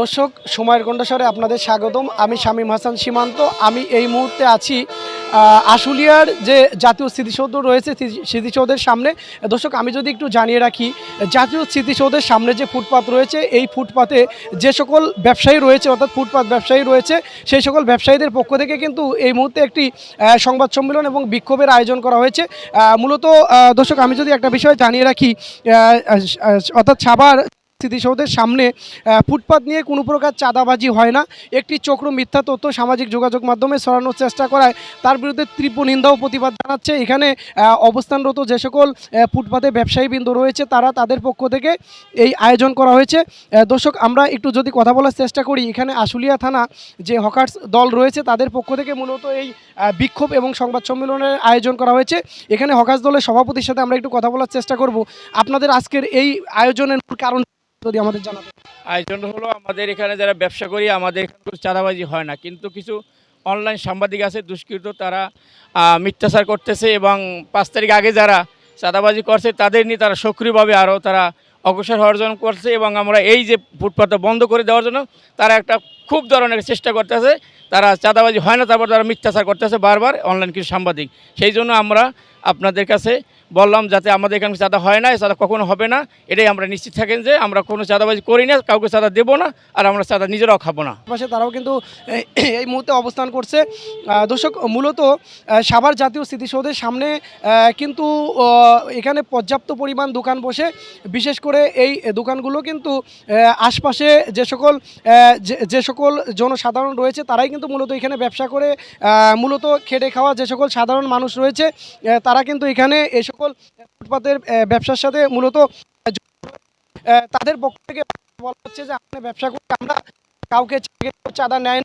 দর্শক, সময়ের কণ্ঠস্বরে আপনাদের স্বাগতম। আমি শামীম হাসান সীমান্ত। আমি এই মুহূর্তে আছি আশুলিয়ার যে জাতীয় স্মৃতিসৌধ রয়েছে স্মৃতিসৌধের সামনে। দর্শক, আমি যদি একটু জানিয়ে রাখি, জাতীয় স্মৃতিসৌধের সামনে যে ফুটপাত রয়েছে, এই ফুটপাতে যে সকল ব্যবসায়ী রয়েছে, অর্থাৎ ফুটপাত ব্যবসায়ী রয়েছে, সেই সকল ব্যবসায়ীদের পক্ষ থেকে কিন্তু এই মুহূর্তে একটি সংবাদ সম্মেলন এবং বিক্ষোভের আয়োজন করা হয়েছে। মূলত দর্শক, আমি যদি একটা বিষয় জানিয়ে রাখি অর্থাৎ সাভার স্মৃতিসৌধের সামনে ফুটপাত নিয়ে কোনো প্রকার চাঁদাবাজি হয় না। একটি চক্র মিথ্যা তথ্য, সামাজিক যোগাযোগ মাধ্যমে ছড়ানোর চেষ্টা করায়। তার বিরুদ্ধে তীব্র নিন্দা ও প্রতিবাদ জানাচ্ছে। এখানে অবস্থানরত যে সকল ফুটপাতে ব্যবসায়ীবৃন্দ রয়েছে, তারা তাদের পক্ষ থেকে এই আয়োজন করা হয়েছে। দর্শক, আমরা একটু যদি কথা বলার চেষ্টা করি, এখানে আশুলিয়া থানা যে হকার্স দল রয়েছে, তাদের পক্ষ থেকে মূলত এই বিক্ষোভ এবং সংবাদ সম্মেলনের আয়োজন করা হয়েছে। এখানে হকার্স দলের সভাপতির সাথে আমরা একটু কথা বলার চেষ্টা করব। আপনাদের আজকের এই আয়োজনের কারণ যদি আমাদের জানাবেন আয়োজন হলো আমাদের এখানে যারা ব্যবসা করি, আমাদের এখানে চাঁদাবাজি হয় না। কিন্তু কিছু অনলাইন সাংবাদিক আছে, দুষ্কৃত, তারা মিথ্যাচার করতেছে এবং পাঁচ তারিখ আগে যারা চাঁদাবাজি করছে, তাদের নিয়ে তারা সক্রিয়ভাবে আরও তারা অগ্রসর অর্জন করছে এবং আমরা এই যে ফুটপাথ বন্ধ করে দেওয়ার জন্য তারা একটা খুব ধরনের চেষ্টা করতেছে। তারা চাঁদাবাজি হয় না, তারপর তারা মিথ্যাচার করতেছে বারবার অনলাইন কিছু সাংবাদিক। সেই জন্য আমরা আপনাদের কাছে বললাম যাতে আমাদের এখানে চাঁদা হয় না চাঁদা কখনো হবে না। এটাই আমরা নিশ্চিত থাকেন যে আমরা কোনো চাঁদাবাজি করি না, কাউকে চাঁদা দেবো না, আর আমরা চাঁদা নিজেরাও খাব না। পাশে তারাও কিন্তু এই- মুহূর্তে অবস্থান করছে। দর্শক, মূলত সাভার জাতীয় স্মৃতিসৌধের সামনে কিন্তু এখানে পর্যাপ্ত পরিমাণ দোকান বসে। বিশেষ করে এই দোকানগুলো কিন্তু আশপাশে যে সকল যে- যে সকল জনসাধারণ রয়েছে, তারাই কিন্তু মূলত এখানে ব্যবসা করে মূলত খেটে খাওয়া যে সকল সাধারণ মানুষ রয়েছে তারা কিন্তু এখানে এ সকল ফুটপাতের ব্যবসার সাথে মূলত তাদের পক্ষ থেকে বলা হচ্ছে যে, আপনি ব্যবসা করতে আমরা কাউকে চাঁদা নেয়